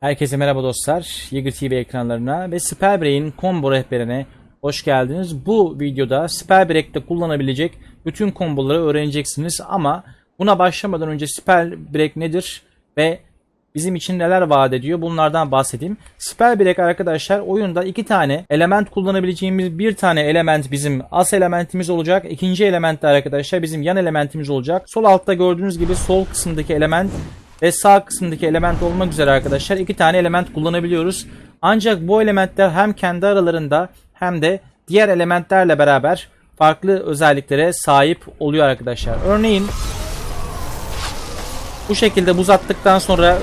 Herkese merhaba dostlar. Yeager TV ekranlarına ve Spellbreak'in combo rehberine hoş geldiniz. Bu videoda Spellbreak'te kullanabilecek bütün komboları öğreneceksiniz ama buna başlamadan önce Spellbreak nedir ve bizim için neler vaat ediyor bunlardan bahsedeyim. Spellbreak arkadaşlar oyunda iki tane element kullanabileceğimiz bir tane element bizim as elementimiz olacak. İkinci element de arkadaşlar bizim yan elementimiz olacak. Sol altta gördüğünüz gibi sol kısımdaki element ve sağ kısımdaki element olmak üzere arkadaşlar iki tane element kullanabiliyoruz. Ancak bu elementler hem kendi aralarında hem de diğer elementlerle beraber farklı özelliklere sahip oluyor arkadaşlar. Örneğin bu şekilde buz attıktan sonra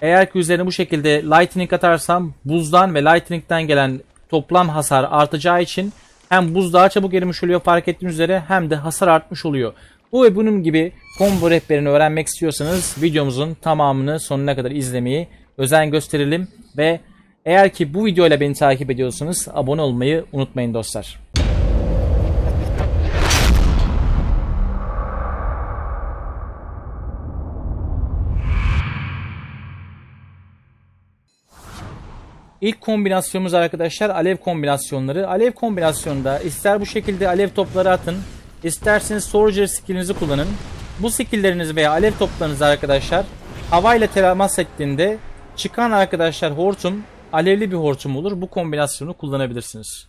eğer ki üzerine bu şekilde lightning atarsam buzdan ve lightning'den gelen toplam hasar artacağı için hem buz daha çabuk erimiş oluyor fark ettiğiniz üzere hem de hasar artmış oluyor. Bu ve bunun gibi combo rehberini öğrenmek istiyorsanız videomuzun tamamını sonuna kadar izlemeyi özen gösterelim ve eğer ki bu videoyla beni takip ediyorsanız abone olmayı unutmayın dostlar. İlk kombinasyonumuz arkadaşlar alev kombinasyonları. Alev kombinasyonunda ister bu şekilde alev topları atın, isterseniz Sorcerer skillinizi kullanın. Bu skillleriniz veya alev toplarınızı arkadaşlar havayla temas ettiğinde çıkan arkadaşlar hortum alevli bir hortum olur. Bu kombinasyonu kullanabilirsiniz.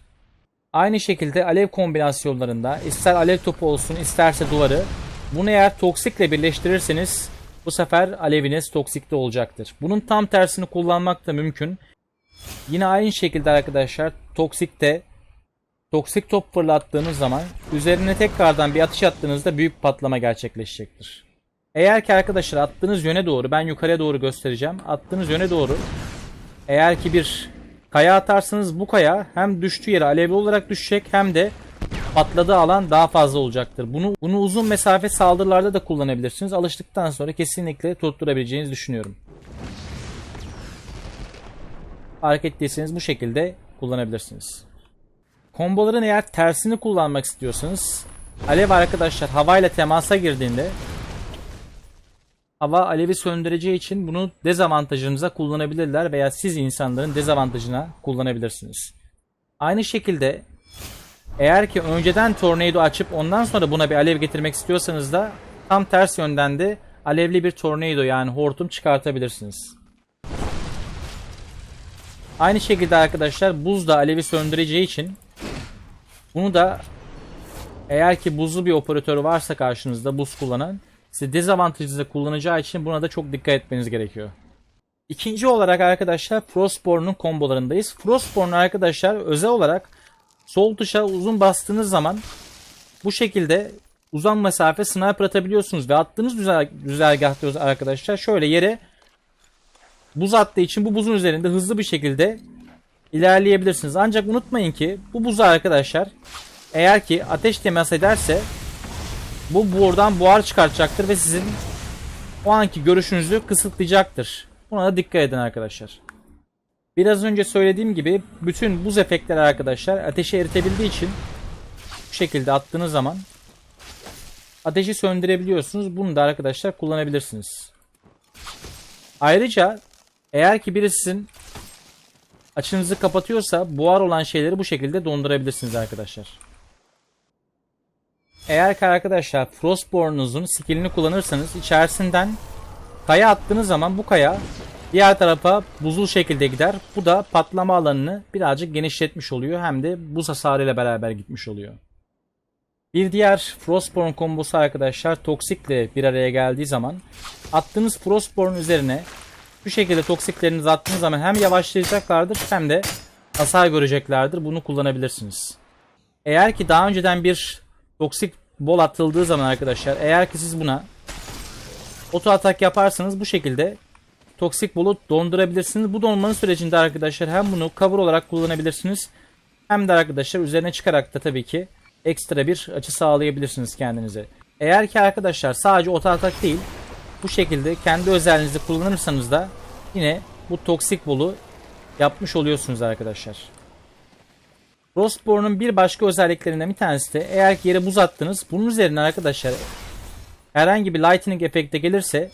Aynı şekilde alev kombinasyonlarında ister alev topu olsun isterse duvarı bunu eğer toksikle birleştirirseniz bu sefer aleviniz toksikte olacaktır. Bunun tam tersini kullanmak da mümkün. Yine aynı şekilde arkadaşlar toksikte toksik top fırlattığınız zaman üzerine tekrardan bir atış attığınızda büyük patlama gerçekleşecektir. Eğer ki arkadaşlar attığınız yöne doğru ben yukarıya doğru göstereceğim. Attığınız yöne doğru eğer ki bir kaya atarsanız bu kaya hem düştüğü yere alevli olarak düşecek hem de patladığı alan daha fazla olacaktır. Bunu bunu uzun mesafe saldırılarda da kullanabilirsiniz. Alıştıktan sonra kesinlikle tutturabileceğinizi düşünüyorum. Fark ettiyseniz bu şekilde kullanabilirsiniz. Komboların eğer tersini kullanmak istiyorsanız alev arkadaşlar havayla temasa girdiğinde hava alevi söndüreceği için bunu dezavantajınıza kullanabilirler veya siz insanların dezavantajına kullanabilirsiniz. Aynı şekilde eğer ki önceden tornado açıp ondan sonra buna bir alev getirmek istiyorsanız da tam ters yönden de alevli bir tornado yani hortum çıkartabilirsiniz. Aynı şekilde arkadaşlar buz da alevi söndüreceği için bunu da eğer ki buzlu bir operatör varsa karşınızda buz kullanan size dezavantajınızda kullanacağı için buna da çok dikkat etmeniz gerekiyor. İkinci olarak arkadaşlar Frostborn'un kombolarındayız. Frostborn arkadaşlar özel olarak sol tuşa uzun bastığınız zaman bu şekilde uzun mesafe sniper atabiliyorsunuz ve attığınız düzel düzergahta arkadaşlar şöyle yere buz attığı için bu buzun üzerinde hızlı bir şekilde ilerleyebilirsiniz. Ancak unutmayın ki bu buza arkadaşlar eğer ki ateş temas ederse bu buradan buhar çıkartacaktır ve sizin o anki görüşünüzü kısıtlayacaktır. Buna da dikkat edin arkadaşlar. Biraz önce söylediğim gibi bütün buz efektleri arkadaşlar ateşi eritebildiği için bu şekilde attığınız zaman ateşi söndürebiliyorsunuz. Bunu da arkadaşlar kullanabilirsiniz. Ayrıca eğer ki biri sizin açınızı kapatıyorsa buhar olan şeyleri bu şekilde dondurabilirsiniz arkadaşlar. Eğer ki arkadaşlar Frostborn'unuzun skillini kullanırsanız içerisinden kaya attığınız zaman bu kaya diğer tarafa buzul şekilde gider. Bu da patlama alanını birazcık genişletmiş oluyor hem de buz hasarıyla beraber gitmiş oluyor. Bir diğer Frostborn kombosu arkadaşlar Toksik'le bir araya geldiği zaman attığınız Frostborn üzerine bu şekilde toksiklerinizi attığınız zaman hem yavaşlayacaklardır hem de hasar göreceklerdir. Bunu kullanabilirsiniz. Eğer ki daha önceden bir toksik bol atıldığı zaman arkadaşlar eğer ki siz buna oto atak yaparsanız bu şekilde toksik bolu dondurabilirsiniz. Bu donmanın sürecinde arkadaşlar hem bunu cover olarak kullanabilirsiniz hem de arkadaşlar üzerine çıkarak da tabii ki ekstra bir açı sağlayabilirsiniz kendinize. Eğer ki arkadaşlar sadece oto atak değil bu şekilde kendi özelliğinizi kullanırsanız da yine bu toksik bolu yapmış oluyorsunuz arkadaşlar. Frostborn'un bir başka özelliklerinden bir tanesi de eğer ki yere buz attınız bunun üzerine arkadaşlar herhangi bir lightning efekte gelirse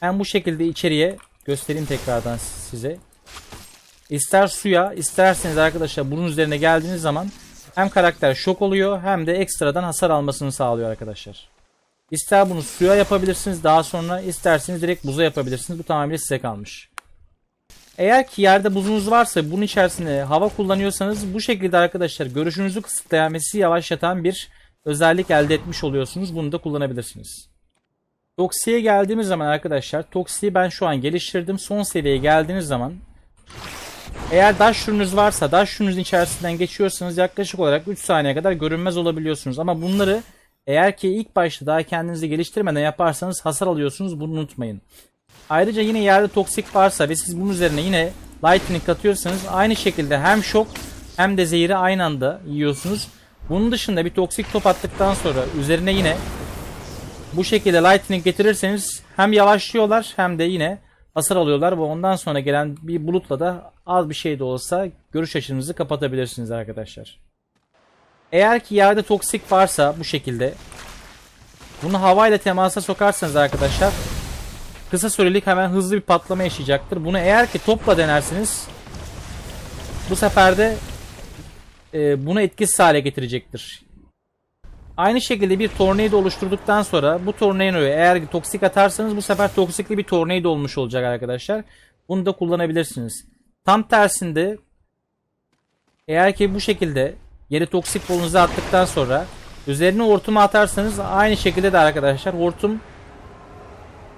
hem bu şekilde içeriye göstereyim tekrardan size. İster suya isterseniz arkadaşlar bunun üzerine geldiğiniz zaman hem karakter şok oluyor hem de ekstradan hasar almasını sağlıyor arkadaşlar. İster bunu suya yapabilirsiniz daha sonra isterseniz direkt buza yapabilirsiniz. Bu tamamen size kalmış. Eğer ki yerde buzunuz varsa bunun içerisine hava kullanıyorsanız bu şekilde arkadaşlar görüşünüzü kısıtlayan ve sizi yavaşlatan bir özellik elde etmiş oluyorsunuz. Bunu da kullanabilirsiniz. Toksi'ye geldiğimiz zaman arkadaşlar Toksi'yi ben şu an geliştirdim. Son seviyeye geldiğiniz zaman eğer daş şurunuz varsa daş şurunuzun içerisinden geçiyorsanız yaklaşık olarak 3 saniye kadar görünmez olabiliyorsunuz. Ama bunları eğer ki ilk başta daha kendinizi geliştirmeden yaparsanız hasar alıyorsunuz. Bunu unutmayın. Ayrıca yine yerde toksik varsa ve siz bunun üzerine yine lightning katıyorsanız aynı şekilde hem şok hem de zehri aynı anda yiyorsunuz. Bunun dışında bir toksik top attıktan sonra üzerine yine bu şekilde lightning getirirseniz hem yavaşlıyorlar hem de yine hasar alıyorlar ve ondan sonra gelen bir bulutla da az bir şey de olsa görüş açınızı kapatabilirsiniz arkadaşlar. Eğer ki yerde toksik varsa bu şekilde bunu havayla temasa sokarsanız arkadaşlar kısa sürelik hemen hızlı bir patlama yaşayacaktır. Bunu eğer ki topla denersiniz bu sefer de e, bunu etkisiz hale getirecektir. Aynı şekilde bir tornado oluşturduktan sonra bu tornadoyu eğer toksik atarsanız bu sefer toksikli bir tornado olmuş olacak arkadaşlar. Bunu da kullanabilirsiniz. Tam tersinde eğer ki bu şekilde yere toksik bolunuzu attıktan sonra üzerine hortumu atarsanız aynı şekilde de arkadaşlar hortum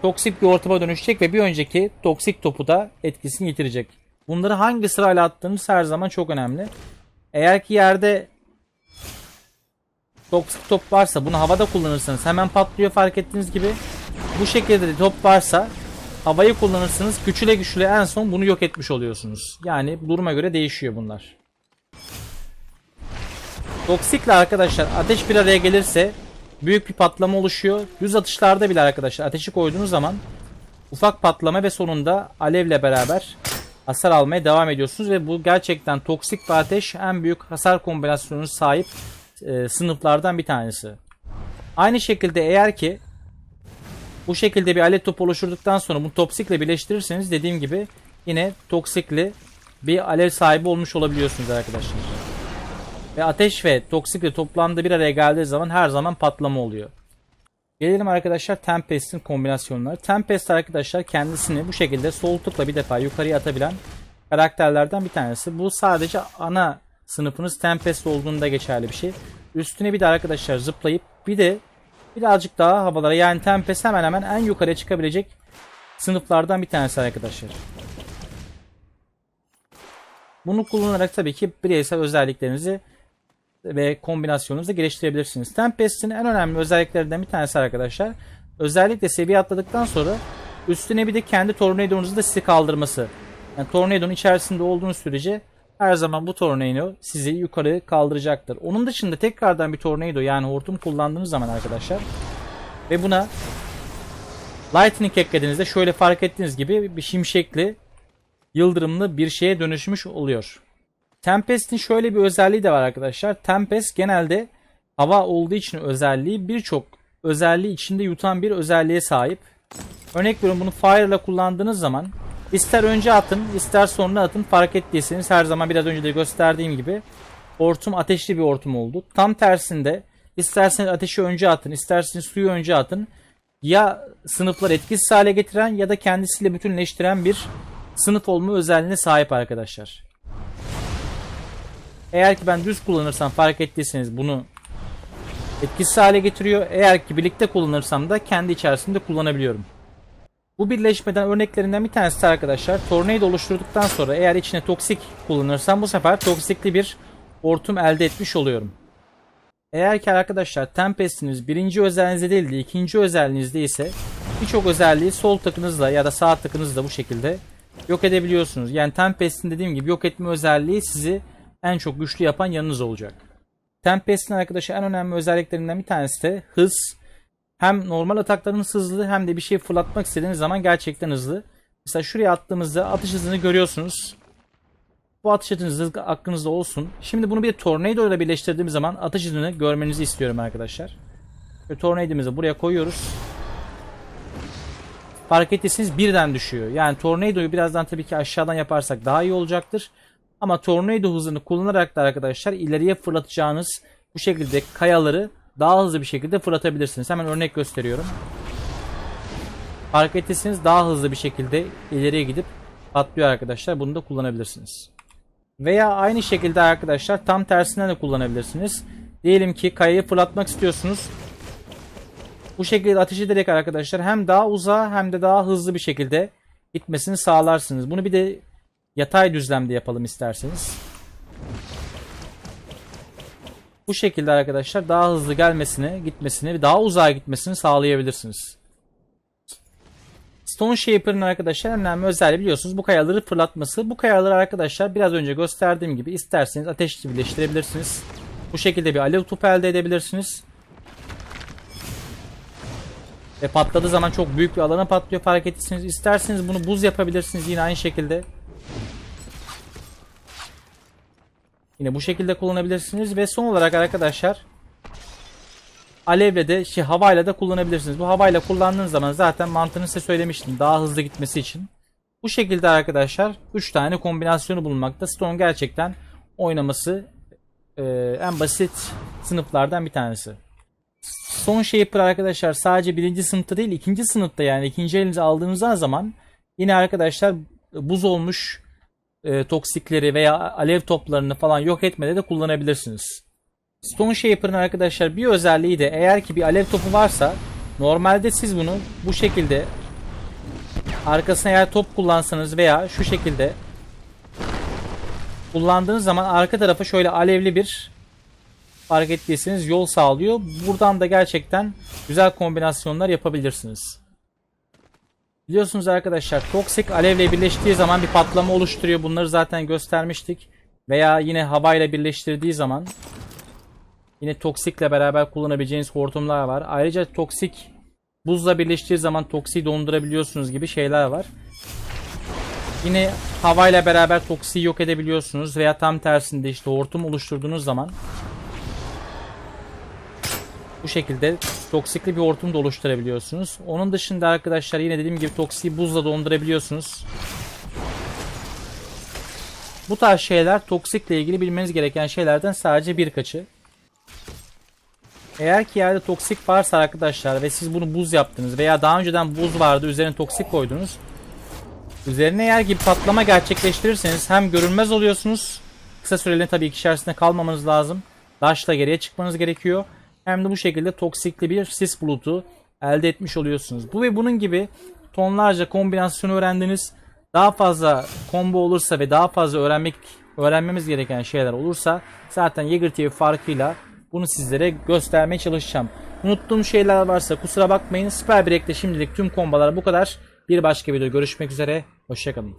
toksik bir hortuma dönüşecek ve bir önceki toksik topu da etkisini yitirecek. Bunları hangi sırayla attığınız her zaman çok önemli. Eğer ki yerde toksik top varsa bunu havada kullanırsanız hemen patlıyor fark ettiğiniz gibi. Bu şekilde de top varsa havayı kullanırsınız güçüle güçlü en son bunu yok etmiş oluyorsunuz. Yani duruma göre değişiyor bunlar. Toksikle arkadaşlar ateş bir araya gelirse büyük bir patlama oluşuyor. Düz atışlarda bile arkadaşlar ateşi koyduğunuz zaman ufak patlama ve sonunda alevle beraber hasar almaya devam ediyorsunuz ve bu gerçekten toksik ve ateş en büyük hasar kombinasyonuna sahip e, sınıflardan bir tanesi. Aynı şekilde eğer ki bu şekilde bir alet topu oluşturduktan sonra bunu toksikle birleştirirseniz dediğim gibi yine toksikli bir alev sahibi olmuş olabiliyorsunuz arkadaşlar. Ve ateş ve toksikle toplamda bir araya geldiği zaman her zaman patlama oluyor. Gelelim arkadaşlar Tempest'in kombinasyonları. Tempest arkadaşlar kendisini bu şekilde sol tıkla bir defa yukarıya atabilen karakterlerden bir tanesi. Bu sadece ana sınıfınız Tempest olduğunda geçerli bir şey. Üstüne bir de arkadaşlar zıplayıp bir de birazcık daha havalara yani Tempest hemen hemen en yukarıya çıkabilecek sınıflardan bir tanesi arkadaşlar. Bunu kullanarak tabii ki bireysel özelliklerinizi ve kombinasyonunuzu geliştirebilirsiniz. Tempest'in en önemli özelliklerinden bir tanesi arkadaşlar. Özellikle seviye atladıktan sonra üstüne bir de kendi tornadonuzu da sizi kaldırması. Yani tornadonun içerisinde olduğunuz sürece her zaman bu tornado sizi yukarı kaldıracaktır. Onun dışında tekrardan bir tornado yani hortum kullandığınız zaman arkadaşlar ve buna lightning eklediğinizde şöyle fark ettiğiniz gibi bir şimşekli yıldırımlı bir şeye dönüşmüş oluyor. Tempest'in şöyle bir özelliği de var arkadaşlar. Tempest genelde hava olduğu için özelliği birçok özelliği içinde yutan bir özelliğe sahip. Örnek veriyorum bunu fire ile kullandığınız zaman ister önce atın ister sonra atın fark ettiyseniz her zaman biraz önce de gösterdiğim gibi hortum ateşli bir hortum oldu. Tam tersinde isterseniz ateşi önce atın isterseniz suyu önce atın ya sınıflar etkisiz hale getiren ya da kendisiyle bütünleştiren bir sınıf olma özelliğine sahip arkadaşlar. Eğer ki ben düz kullanırsam fark ettiyseniz bunu etkisiz hale getiriyor. Eğer ki birlikte kullanırsam da kendi içerisinde kullanabiliyorum. Bu birleşmeden örneklerinden bir tanesi arkadaşlar. Tornado oluşturduktan sonra eğer içine toksik kullanırsam bu sefer toksikli bir hortum elde etmiş oluyorum. Eğer ki arkadaşlar Tempest'iniz birinci özelliğinizde değil de ikinci özelliğinizde ise birçok özelliği sol tıkınızla ya da sağ tıkınızla bu şekilde yok edebiliyorsunuz. Yani Tempest'in dediğim gibi yok etme özelliği sizi en çok güçlü yapan yanınız olacak. Tempest'in arkadaşı en önemli özelliklerinden bir tanesi de hız. Hem normal ataklarınız hızlı hem de bir şey fırlatmak istediğiniz zaman gerçekten hızlı. Mesela şuraya attığımızda atış hızını görüyorsunuz. Bu atış hızınız aklınızda olsun. Şimdi bunu bir tornado ile birleştirdiğimiz zaman atış hızını görmenizi istiyorum arkadaşlar. Ve tornado'muzu buraya koyuyoruz. fark ettiyseniz birden düşüyor. Yani Tornado'yu birazdan tabii ki aşağıdan yaparsak daha iyi olacaktır. Ama Tornado hızını kullanarak da arkadaşlar ileriye fırlatacağınız bu şekilde kayaları daha hızlı bir şekilde fırlatabilirsiniz. Hemen örnek gösteriyorum. Fark ettiyseniz daha hızlı bir şekilde ileriye gidip patlıyor arkadaşlar. Bunu da kullanabilirsiniz. Veya aynı şekilde arkadaşlar tam tersinden de kullanabilirsiniz. Diyelim ki kayayı fırlatmak istiyorsunuz. Bu şekilde ateş ederek arkadaşlar hem daha uzağa hem de daha hızlı bir şekilde gitmesini sağlarsınız. Bunu bir de yatay düzlemde yapalım isterseniz. Bu şekilde arkadaşlar daha hızlı gelmesini, gitmesini ve daha uzağa gitmesini sağlayabilirsiniz. Stone Shaper'ın arkadaşlar önemli özelliği biliyorsunuz bu kayaları fırlatması. Bu kayaları arkadaşlar biraz önce gösterdiğim gibi isterseniz ateşle birleştirebilirsiniz. Bu şekilde bir alev topu elde edebilirsiniz. Ve patladığı zaman çok büyük bir alana patlıyor fark ettiyseniz. İsterseniz bunu buz yapabilirsiniz yine aynı şekilde. Yine bu şekilde kullanabilirsiniz ve son olarak arkadaşlar alevle de şey havayla da kullanabilirsiniz. Bu havayla kullandığınız zaman zaten mantığını size söylemiştim daha hızlı gitmesi için. Bu şekilde arkadaşlar 3 tane kombinasyonu bulunmakta. Stone gerçekten oynaması e, en basit sınıflardan bir tanesi. Stone Shaper arkadaşlar sadece birinci sınıfta değil ikinci sınıfta yani ikinci elinize aldığınız zaman yine arkadaşlar buz olmuş e, toksikleri veya alev toplarını falan yok etmede de kullanabilirsiniz. Stone Shaper'ın arkadaşlar bir özelliği de eğer ki bir alev topu varsa normalde siz bunu bu şekilde arkasına eğer top kullansanız veya şu şekilde kullandığınız zaman arka tarafa şöyle alevli bir fark ettiyseniz yol sağlıyor. Buradan da gerçekten güzel kombinasyonlar yapabilirsiniz. Biliyorsunuz arkadaşlar toksik alevle birleştiği zaman bir patlama oluşturuyor. Bunları zaten göstermiştik. Veya yine havayla birleştirdiği zaman yine toksikle beraber kullanabileceğiniz hortumlar var. Ayrıca toksik buzla birleştiği zaman toksiği dondurabiliyorsunuz gibi şeyler var. Yine havayla beraber toksiği yok edebiliyorsunuz veya tam tersinde işte hortum oluşturduğunuz zaman bu şekilde toksikli bir hortum da oluşturabiliyorsunuz. Onun dışında arkadaşlar yine dediğim gibi toksiği buzla dondurabiliyorsunuz. Bu tarz şeyler toksikle ilgili bilmeniz gereken şeylerden sadece birkaçı. Eğer ki yerde toksik varsa arkadaşlar ve siz bunu buz yaptınız veya daha önceden buz vardı üzerine toksik koydunuz. Üzerine eğer ki patlama gerçekleştirirseniz hem görünmez oluyorsunuz. Kısa süreli tabii ki içerisinde kalmamanız lazım. Daşla geriye çıkmanız gerekiyor. Hem de bu şekilde toksikli bir sis bulutu elde etmiş oluyorsunuz. Bu ve bunun gibi tonlarca kombinasyonu öğrendiniz. Daha fazla combo olursa ve daha fazla öğrenmek öğrenmemiz gereken şeyler olursa zaten Yeager TV farkıyla bunu sizlere göstermeye çalışacağım. Unuttuğum şeyler varsa kusura bakmayın. Süper Break'te şimdilik tüm kombalar bu kadar. Bir başka videoda görüşmek üzere. Hoşçakalın.